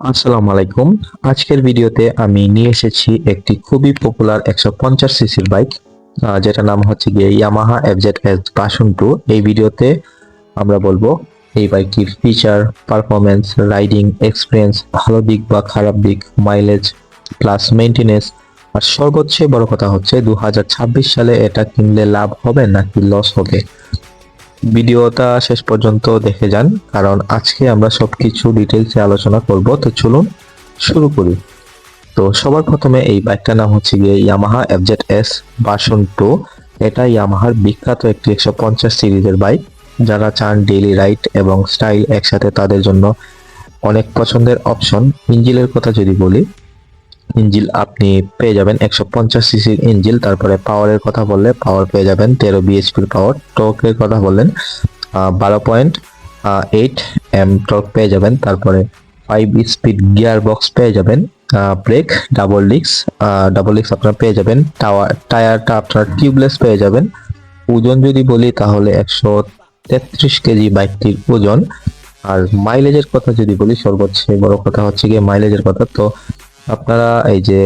আসসালামু আলাইকুম। আজকের ভিডিওতে আমি নিয়ে এসেছি একটি খুবই পপুলার একশো পঞ্চাশ সিসির বাইক যেটার নাম হচ্ছে গিয়ে Yamaha FZ S version two এই ভিডিওতে আমরা বলব এই বাইকটির ফিচার পারফরমেন্স রাইডিং এক্সপিরিয়েন্স ভালো দিক বা খারাপ দিক মাইলেজ প্লাস মেনটেনেন্স আর সর্বোচ্চ বড় কথা হচ্ছে দু হাজার ছাব্বিশ সালে এটা কিনলে লাভ হবে নাকি লস হবে? ভিডিওটা শেষ পর্যন্ত দেখে যান, কারণ আজকে আমরা সবকিছু ডিটেলসে আলোচনা করব। তো চলুন শুরু করি। তো সবার প্রথমে এই বাইকটার নাম হচ্ছে গিয়ে Yamaha FZ S version two এটা ইয়ামাহার বিখ্যাত একটি একশো পঞ্চাশ সিরিজের বাইক, যারা চান ডেইলি রাইড এবং স্টাইল একসাথে তাদের জন্য অনেক পছন্দের অপশন ইঞ্জিলের কথা যদি বলি ইঞ্জিল আপনি পেয়ে যাবেন একশো পঞ্চাশ সিসির ইঞ্জিল, তারপরে পাওয়ারের কথা বললে পাওয়ার পেয়ে যাবেন তেরো বিএইচপির পাওয়ার। টর্কের কথা বললেন বারো পয়েন্ট এইট এম টর্ক পেয়ে যাবেন, তারপরে ফাইভ স্পিড গিয়ার বক্স পেয়ে যাবেন ব্রেক ডাবল ডিক্স ডাবল ডিক্স আপনারা পেয়ে যাবেন টাওয়ার টায়ারটা আপনার টিউবলেস পেয়ে যাবেন। ওজন যদি বলি তাহলে একশো তেত্রিশ কেজি বাইকটির ওজন। আর মাইলেজের কথা যদি বলি, সর্বোচ্চ বড় কথা হচ্ছে গিয়ে মাইলেজের কথা। তো আপনারা এই যে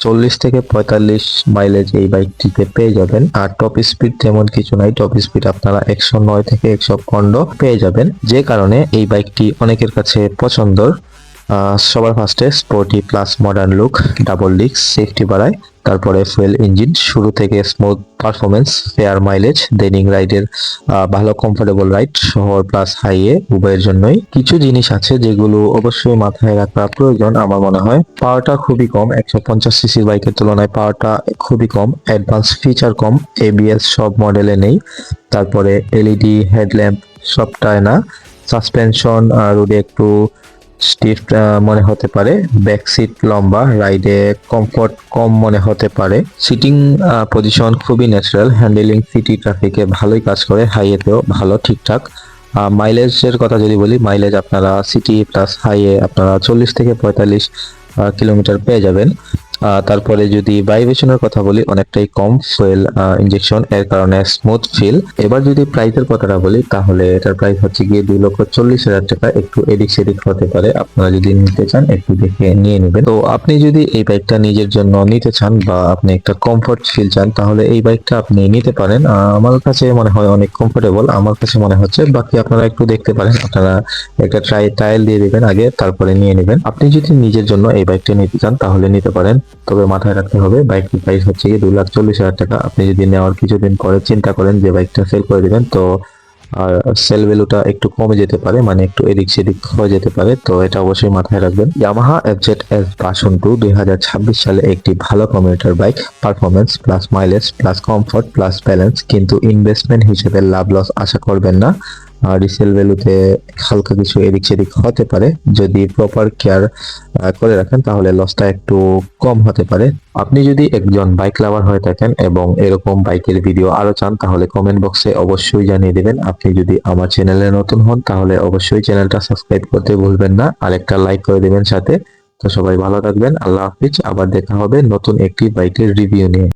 চল্লিশ থেকে পঁয়তাল্লিশ মাইলেজ এই বাইকটিতে পেয়ে যাবেন। আর টপ স্পিড তেমন কিছু নাই। টপ স্পিড আপনারা একশো নয় থেকে একশো পনেরো পেয়ে যাবেন। যে কারণে এই বাইকটি অনেকের কাছে পছন্দর। সবার ফার্স্টে sporty plus modern look double ডিক্স সেফটি বাড়ায়। তারপরে ফুয়েল ইঞ্জিন শুরু থেকে স্মুথ পারফরমেন্স ফেয়ার মাইলেজ দেনিং রাইডের ভালো কমফোর্টেবল রাইড শহর প্লাস হাইওয়ে উভয়ের জন্যই। কিছু জিনিস আছে যেগুলো অবশ্যই মাথায় রাখা প্রয়োজন আমার মনে হয়। পাওয়ারটা খুবই কম, একশো পঞ্চাশ সিসির বাইকের তুলনায় পাওয়ারটা খুবই কম অ্যাডভান্স ফিচার কম এবিএস সব মডেলে নেই। তারপরে এলইডি হেডল্যাম্প সবটায় না। সাসপেনশন রোডে একটু স্টিফ মনে হতে পারে ব্যাক সিট লম্বা রাইডে কমফোর্ট কম মনে হতে পারে। সিটিং পজিশন খুবই ন্যাচারাল হ্যান্ডেলিং সিটি ট্রাফিকে ভালোই কাজ করে হাইয়েতেও ভালো, ঠিকঠাক। মাইলেজের কথা যদি বলি মাইলেজ আপনারা সিটি প্লাস হাইয়ে আপনারা চল্লিশ থেকে পঁয়তাল্লিশ কিলোমিটার পেয়ে যাবেন। তারপরে যদি ভাইব্রেশনের কথা বলি, অনেকটাই কম ফুয়েল ইনজেকশন এর কারণে স্মুথ ফিল এবার যদি প্রাইসের কথাটা বলি, তাহলে এটার প্রাইস হচ্ছে গিয়ে দুই লক্ষ চল্লিশ হাজার টাকা। একটু এদিক সেদিক হতে পারে। আপনারা যদি নিতে চান, একটু দেখে নিয়ে নেবেন। তো আপনি যদি এই বাইকটা নিজের জন্য নিতে চান বা আপনি একটা কমফোর্ট ফিল চান, তাহলে এই বাইকটা আপনি নিতে পারেন। আমার কাছে মনে হয় অনেক কমফোর্টেবল আমার কাছে মনে হচ্ছে, বাকি আপনারা একটু দেখতে পারেন। আপনারা একটা ট্রাই ট্রায়াল দিয়ে দেবেন আগে, তারপরে নিয়ে নেবেন। আপনি যদি নিজের জন্য এই বাইকটা নিতে চান, তাহলে নিতে পারেন। তবে মাথায় রাখতে হবে বাইকটির প্রাইস হচ্ছে দু লাখ চল্লিশ হাজার টাকা। আপনি যদি নেওয়ার কিছুদিন পরে চিন্তা করেন যে বাইকটা সেল করে দিবেন, তো, আর সেল ভ্যালুটা একটু কমে যেতে পারে মানে একটু এদিক সেদিক হয়ে যেতে পারে, তো এটা অবশ্যই মাথায় রাখবেন। Yamaha FZ S version two দুই হাজার ছাব্বিশ সালে একটি ভালো commuter bike performance plus mileage plus comfort plus balance কিন্তু ইনভেস্টমেন্ট হিসেবে লাভ লস আশা করবেন না। রিসেল ভ্যালুতে হালকা কিছু এদিক সেদিক হতে পারে। যদি প্রপার কেয়ার করে রাখেন, তাহলে লসটা একটু কম হতে পারে। আপনি যদি একজন বাইক লাভার হয়ে থাকেন এবং এরকম বাইকের ভিডিও আরও চান, তাহলে কমেন্ট বক্সে অবশ্যই জানিয়ে দেবেন। আপনি যদি আমার চ্যানেলে নতুন হন, তাহলে অবশ্যই চ্যানেলটা সাবস্ক্রাইব করতে ভুলবেন না। আর একটা লাইক করে দেবেন সাথে। তো সবাই ভালো থাকবেন। আল্লাহ হাফিজ। আবার দেখা হবে নতুন একটি বাইকের রিভিউ নিয়ে।